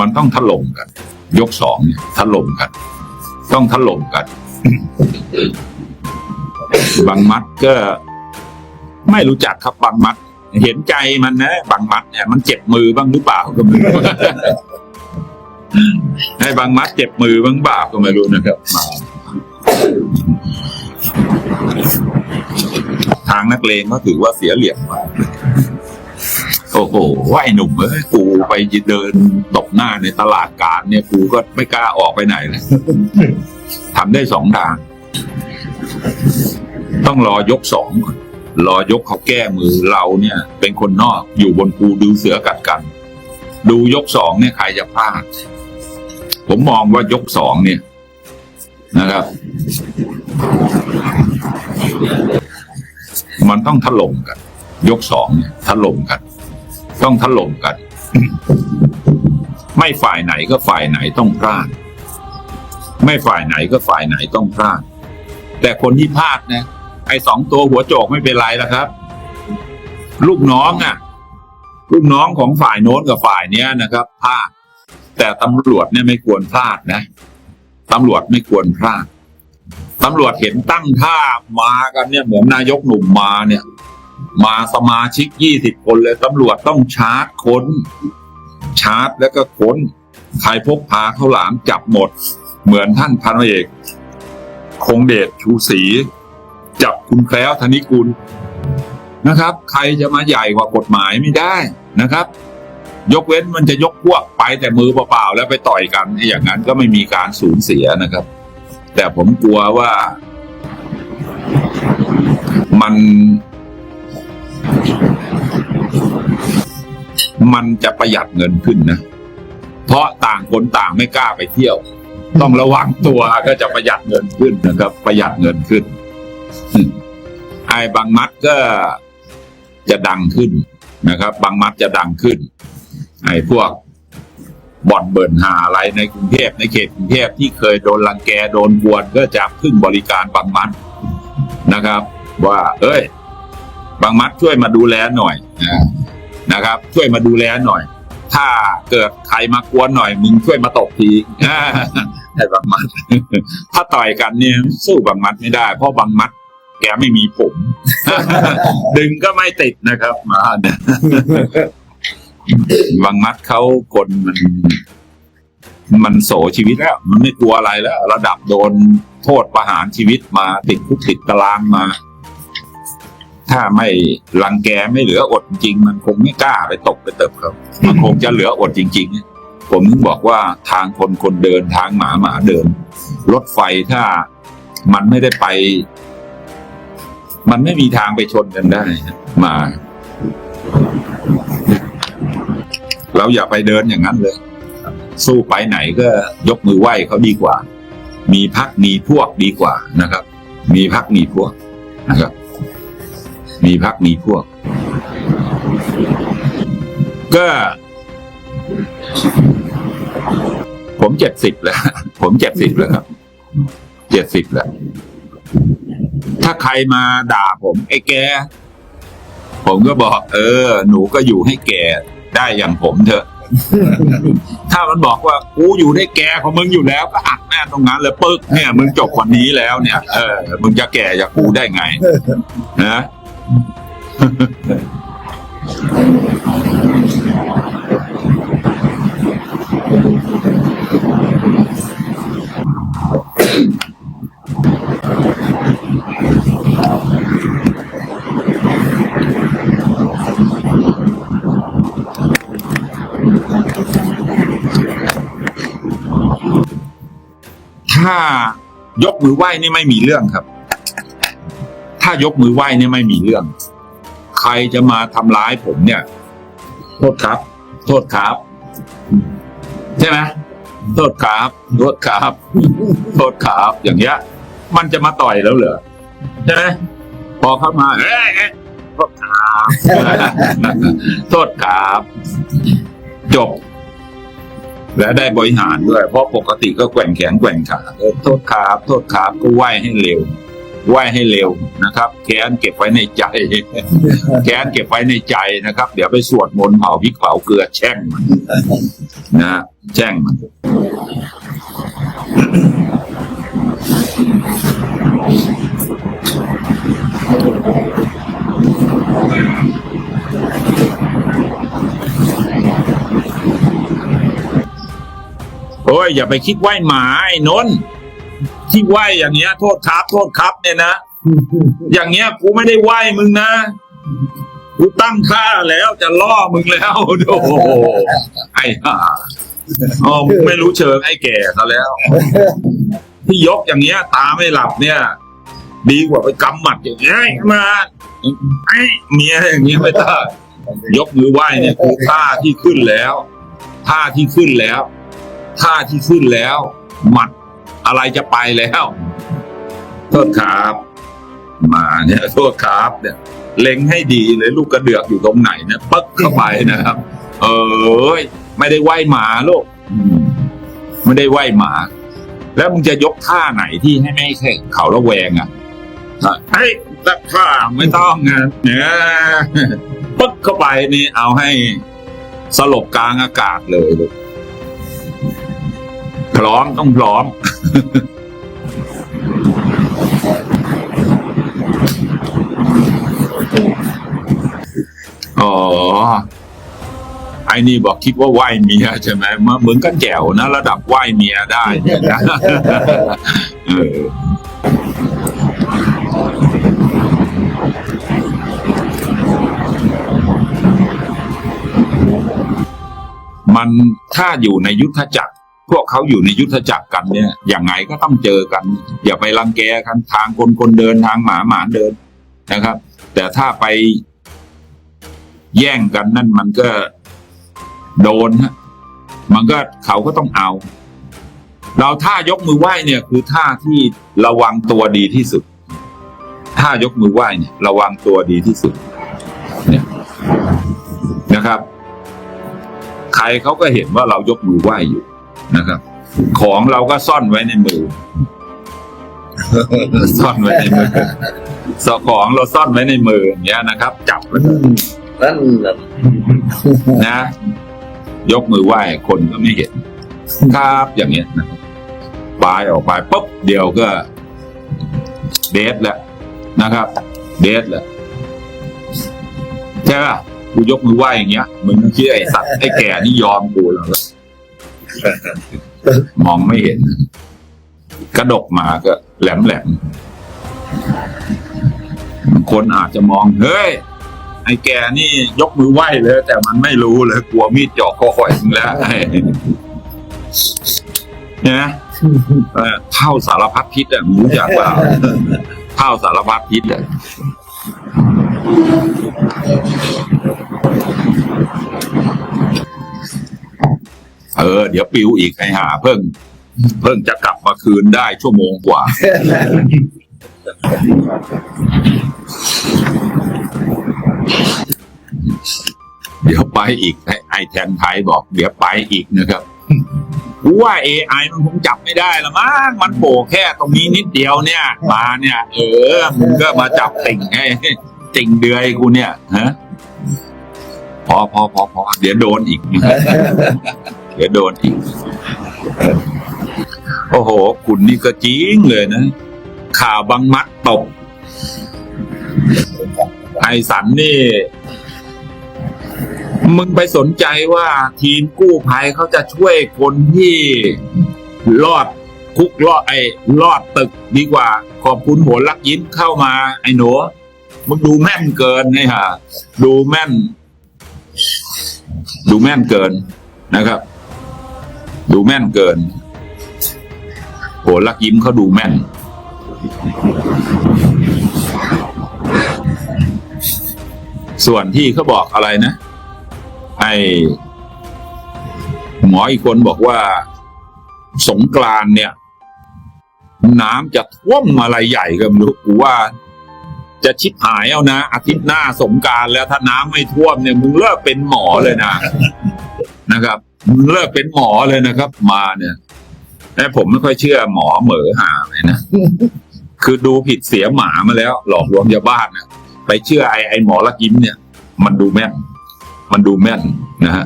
มันต้องถล่มกัน ยกสองเนี่ยถล่มกัน ต้องถล่มกัน บางมัดก็ ไม่รู้จักครับบางมัด เห็นใจมันนะบางมัดเนี่ยมันเจ็บมือบ้างหรือเปล่าก็ไม่รู้ให้บางมัดเจ็บมือบ้างเปล่าก็ไม่รู้นะครับทางนักเลงก็ถือว่าเสียเหลี่ยมมาก อ้โหว่าไอ้หนุ่มเอ้ยกูไปเดินตบหน้าในตลาดกลารเนี่ยกูก็ไม่กล้าออกไปไหนเลยทำได้สองทาง ต้องรอยกสองก่อนรอยกเขาแก้มือเราเนี่ย เป็นคนนอกอยู่บนภูดูเสือกัดกัน ดูยกสองเนี่ยใครจะพลาด ผมมองว่ายกสองเนี่ยนะครับ มันต้องถล่มกัน ยกสองเนี่ยถล่มกัน ต้องถล่มกัน ไม่ฝ่ายไหนก็ฝ่ายไหนต้องพลาด ไม่ฝ่ายไหนก็ฝ่ายไหนต้องพลาด แต่คนที่พลาดนะไอ้สองตัวหัวโจกไม่เป็นไรแล้วครับ ลูกน้องอะ ลูกน้องของฝ่ายโน้นกับฝ่ายเนี้ยนะครับพลาด แต่ตำรวจเนี่ยไม่ควรพลาดนะตำรวจไม่ควรพลาดตำรวจเห็นตั้งท่ามากันเนี่ยเหมือนนายกหนุ่มมาเนี่ย มาสมาชิกยี่สิบคนเลยตำรวจต้องชาร์จค้น ชาร์จแล้วก็ค้น ใครพกพาเข้าวหลามจับหมด เหมือนท่านพันเอกคงเดชชูศรีจับคุณแคล้วธนิกุลนะครับ ใครจะมาใหญ่กว่ากฎหมายไม่ได้นะครับ ยกเว้นมันจะยกพวกไปแต่มือเปล่าๆแล้วไปต่อยกันอย่างนั้นก็ไม่มีการสูญเสียนะครับ แต่ผมกลัวว่ามัน มันจะประหยัดเงินขึ้นนะ เพราะต่างคนต่างไม่กล้าไปเที่ยว ต้องระวังตัวก็จะประหยัดเงินขึ้นนะครับ ประหยัดเงินขึ้นไอ้บางมัดก็จะดังขึ้นนะครับ บางมัดจะดังขึ้นไอ้พวกบ่อนเบิร์นหาอะไรในกรุงเทพในเขตกรุงเทพที่เคยโดนรังแกโดนบวนก็จะพึ่งบริการบางมัดนะครับ ว่า เอ้ย บางมัดช่วยมาดูแลหน่อยนะครับ ช่วยมาดูแลหน่อย ถ้าเกิดใครมากวนหน่อยมึงช่วยมาตบทีให้บางมัด ถ้าต่อยกันเนี่ยสู้บางมัดไม่ได้ เพราะบางมัดแกไม่มีผม ดึงก็ไม่ติดนะครับมาเนี่ยบางมัดเขาคนมัน มันโสชีวิตแล้ว มันไม่กลัวอะไรแล้ว ระดับโดนโทษประหารชีวิตมาติดคุกติดตารางมา ถ้าไม่รังแกไม่เหลืออดจริง มันคงไม่กล้าไปตกไปเติบครับมันคงจะเหลืออดจริง ๆ ผมถึงบอกว่าทางคนคนเดินทางหมาหมาเดิน รถไฟถ้ามันไม่ได้ไป มันไม่มีทางไปชนกันได้มา เราอย่าไปเดินอย่างนั้นเลย สู้ไปไหนก็ยกมือไหว้เขาดีกว่า มีพักมีพวกดีกว่านะครับ มีพักมีพวกนะครับ มีพักมีพวก ก็ ผมเจ็ดสิบแล้ว ผมเจ็ดสิบแล้วครับเจ็ดสิบแล้ว ถ้าใครมาด่าผมไอ้แก ผมก็บอก เออ หนูก็อยู่ให้แกได้อย่างผมเถอะถ้ามันบอกว่ากูอยู่ได้แก่ของมึงอยู่แล้วก็อัดแน่ตรงนั้นเลยปึ๊กเนี่ย มึงจบวันนี้แล้วเนี่ย เออ มึงจะแก่จากกูได้ไง นะ ถ้ายกมือไหว้นี่ไม่มีเรื่องครับายกมือไหว้เนี่ยไม่มีเรื่อง ใครจะมาทำร้ายผมเนี่ย โทษครับ โทษครับ ใช่ไหมโทษครับโทษครับโทษครับอย่างเงี้ย มันจะมาต่อยแล้วเหรอใช่ไหมพอเข้ามาเอ้ยโทษครับโทษครับจบ และได้บริหารด้วย เพราะปกติก็แกว่งแขนแกว่งขาโทษครับ โทษครับก็ไหวให้เร็ว ไหวให้เร็วนะครับ แค้นเก็บไว้ในใจ แค้นเก็บไว้ในใจนะครับ เดี๋ยวไปสวดมนต์เผาพริกเผาเกลือแช่งมันนะแช่งมันโอ้ยอย่าไปคิดไหวหมาไอ้นนท์ ที่ไหวอย่างเงี้ย โทษครับโทษครับเนี่ยนะอย่างเงี้ยกูไม่ได้ไหวมึงนะกูตั้งท่าแล้วจะล่อมึงแล้วโอ้โหไอ้ห่าอ๋อมึงไม่รู้เชิงไอ้แก่ซะแล้ว ที่ยกอย่างเงี้ย ตาไม่หลับเนี่ย ดีกว่าไปกำหมัดอย่างเงี้ยมาไอ้เมียอย่างเงี้ยไม่ได้ยกมือไหว้เนี่ยคือท่าที่ขึ้นแล้วท่าที่ขึ้นแล้วท่าที่ขึ้นแล้วหมัด อะไรจะไปแล้วโทษครับมาเนี่ยโทษครับเนี่ย เล็งให้ดีเลยลูกกระเดือกอยู่ตรงไหนเนี่ยปึ๊กเข้าไปนะครับ เอ้ยไม่ได้ไหวหมาลูกอืมไม่ได้ไหวหมา แล้วมึงจะยกท่าไหนที่ให้ไม่ให้เขาระแวงอะเฮ้ยแต่ท่าไม่ต้องนะเนี่ยปึ๊กเข้าไปนี่เอาให้สลบกลางอากาศเลยลูก พร้อมต้องพร้อม อ๋อ ไอ้นี่บอกคิดว่าไหวเมียใช่ไหมมาเหมือนกันแจ๋วนะ ระดับไหวเมียได้เนี่ยนะเออมันถ้าอยู่ในยุทธจักร พวกเขาอยู่ในยุทธจักรกันเนี่ยอย่างไงก็ต้องเจอกัน อย่าไปรังแกกันทางคนคนเดินทางหมาหมาเดินนะครับ แต่ถ้าไปแย่งกันนั่นมันก็โดนฮะมันก็เขาก็ต้องเอา เราท่ายกมือไหว้เนี่ย คือท่าที่ระวังตัวดีที่สุดท่ายกมือไหว้เนี่ยระวังตัวดีที่สุด เนี่ยนะครับ ใครเขาก็เห็นว่าเรายกมือไหว้อยู่ นะครับ ของเราก็ซ่อนไว้ในมือ ซ่อนไว้ในมือสของเราซ่อนไว้ในมืออย่างเงี้ยนะครับ จับไว้นั่นแหละนะ ยกมือไหว้คนก็ไม่เห็น ครับอย่างเงี้ยนะครับปลายออกไปปุ๊บเดียวก็ เดทแล้วนะครับ เดทแล้วใช่ป่ะกูยกมือไหว้อย่างเงี้ยมึงก็คิดไอ้สัตว์ไอ้แก่นี่ยอมกูแล้ว มองไม่เห็น กระดกมาก็แหลมแหลมคนอาจจะมอง เฮ้ย ไอ้แกนี่ยกมือไหว้เลย แต่มันไม่รู้เลย กลัวมีดเจาะคอหอยมึงแล้วเนี่ยเออเท่าสารพัดพิษอะมึงรู้จักเปล่าเท่าสารพัดพิษอะ เออ เดี๋ยวปิวอีกให้หา เพิ่ง เพิ่งจะกลับมาคืนได้ชั่วโมงกว่า เดี๋ยวไปอีกไอไอแทนไทยบอก เดี๋ยวไปอีกนะครับกูว่า AI มันคงจับไม่ได้ละมั้งมันโผล่แค่ตรงนี้นิดเดียวเนี่ย มาเนี่ย เออมึงก็มาจับติ่งให้ติ่งเดือยกูเนี่ยฮะพอพอพอพอเดี๋ยวโดนอีก เดี๋ยวโดนอีก โอ้โห คุณนี่ก็จริงเลยนะ ข่าวบังมัดตก ไอสันนี่ มึงไปสนใจว่าทีมกู้ภัยเขาจะช่วยคนที่รอดคุกรอดไอ้รอดตึกดีกว่า ขอบคุณโหนลักยิ้มเข้ามา ไอ้หนูมึงดูแม่นเกินนี่ฮะดูแม่น ดูแม่นเกินนะครับ ดูแม่นเกินโหนลักยิ้มเขาดูแม่น ส่วนที่เขาบอกอะไรนะ ไอหมออีกคนบอกว่าสงกรานเนี่ย น้ำจะท่วมอะไรใหญ่ก็ไม่รู้กูว่า จะชิบหายเอานะ อาทิตย์หน้าสงการแล้วถ้าน้ำไม่ท่วมเนี่ยมึงเลิกเป็นหมอเลยนะนะครับ เลิกเป็นหมอเลยนะครับ มาเนี่ยแต่ผมไม่ค่อยเชื่อหมอเหมอหาเลยนะ คือดูผิดเสียหมามาแล้ว หลอกลวงชาบ้านนะไปเชื่อไอ้ไอ้หมอละกิมเนี่ย มันดูแม่น มันดูแม่นนะฮะ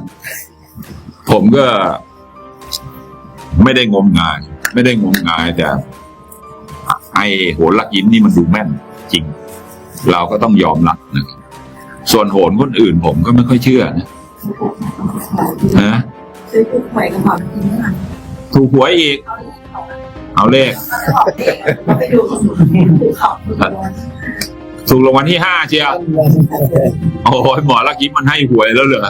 ผมก็ ไม่ได้งมงาย ไม่ได้งมงายแต่ไอ้โหนละกิมนี่มันดูแม่นจริง เราก็ต้องยอมรับนะส่วนโหนคนอื่นผมก็ไม่ค่อยเชื่อนะนะ ซื้อถูกหวยกระเป๋าจริงไหมล่ะถูกหวยอีกเอาเลขก็จะบอกเด็กเราไปดูถูกเขาถูกโดนถูกรางวัลที่ห้าเชียว โอ้ยหมอละกิมมันให้หวยแล้วเหรอ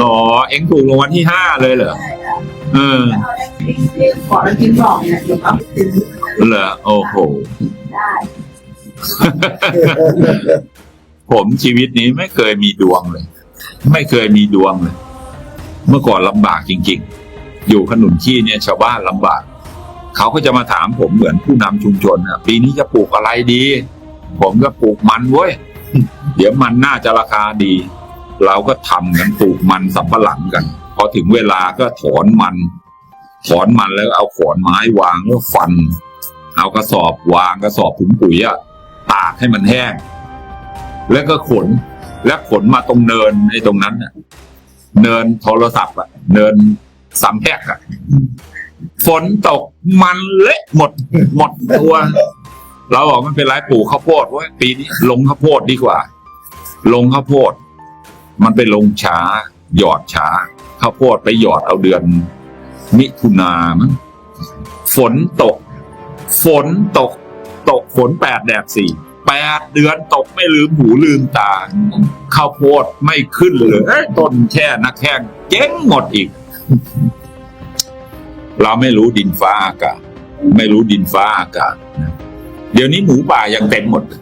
อ๋อ เอ็งถูกรางวัลที่ห้าเลยเหรอ เออ เอาได้ที่ขอแล้วกินบอกเนี่ยเดี๋ยวก็ซื้อเหรอ โอ้โห ได้ ผมชีวิตนี้ไม่เคยมีดวงเลย ไม่เคยมีดวงเลย เมื่อก่อนลำบากจริง ๆ อยู่ขนุนขี้เนี่ยชาวบ้านลำบาก เขาก็จะมาถามผมเหมือนผู้นำชุมชนอะปีนี้จะปลูกอะไรดี ผมก็ปลูกมันเว้ย เดี๋ยวมันน่าจะราคาดี เราก็ทำกันปลูกมันสับปะหลังกัน พอถึงเวลาก็ถอนมัน ถอนมันแล้วเอาขอนไม้วางแล้วฟัน เอากระสอบวางกระสอบถุงปุ๋ยอะตากให้มันแห้ง แล้วก็ขน แล้วขนมาตรงเนินไอ้ตรงนั้นน่ะ เนินโทรศัพท์อะเนินสามแพกอะฝนตกมันเละหมด หมดตัว เราบอกไม่เป็นไรปลูกข้าวโพดว้ยปีนี้ลงข้าวโพดดีกว่า ลงข้าวโพด มันไปลงช้า หยอดช้าข้าวโพดไปหยอดเอาเดือน มิถุนามั้งฝนตก ฝนตก ตกฝนแปดแดดสี่ แปดเดือนตกไม่ลืมหูลืมตาข้าวโพดไม่ขึ้นเลยเอ้ยต้นแค่นักแข้งเจ๊งหมดอีก เราไม่รู้ดินฟ้าอากาศไม่รู้ดินฟ้าอากาศนะเดี๋ยวนี้หมูป่ายังเต็มหมดเลย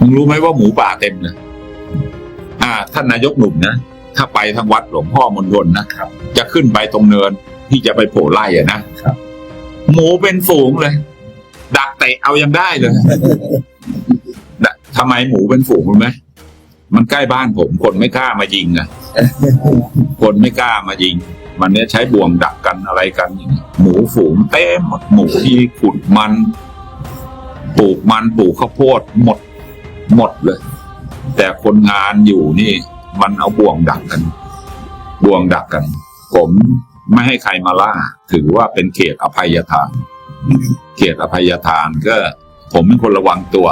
มึงรู้ไหมว่าหมูป่าเต็มนะอ่า ท่านนายกหนุ่มนะถ้าไปทางวัดหลวงพ่อมณฑลนะครับ จะขึ้นไปตรงเนินที่จะไปโผล่ไล่อะนะหมูเป็นฝูงเลยดัก เตะเอายังได้เลยดะทำไมหมูเป็นฝูงรู้ไหมมันใกล้บ้านผม คนไม่กล้ามายิงอะคนไม่กล้ามายิง มันเนี้ยใช้บ่วงดักกันอะไรกันอย่างนี้หมูฝูงเต็มหมดหมูที่ขุดมันปลูกมันปลูกข้าวโพดหมด หมดเลย แต่คนงานอยู่นี่ มันเอาบ่วงดักกัน บ่วงดักกัน ผมไม่ให้ใครมาล่า ถือว่าเป็นเขตอภัยทาน เขตอภัยทานก็ผมเป็นคนระวังตัว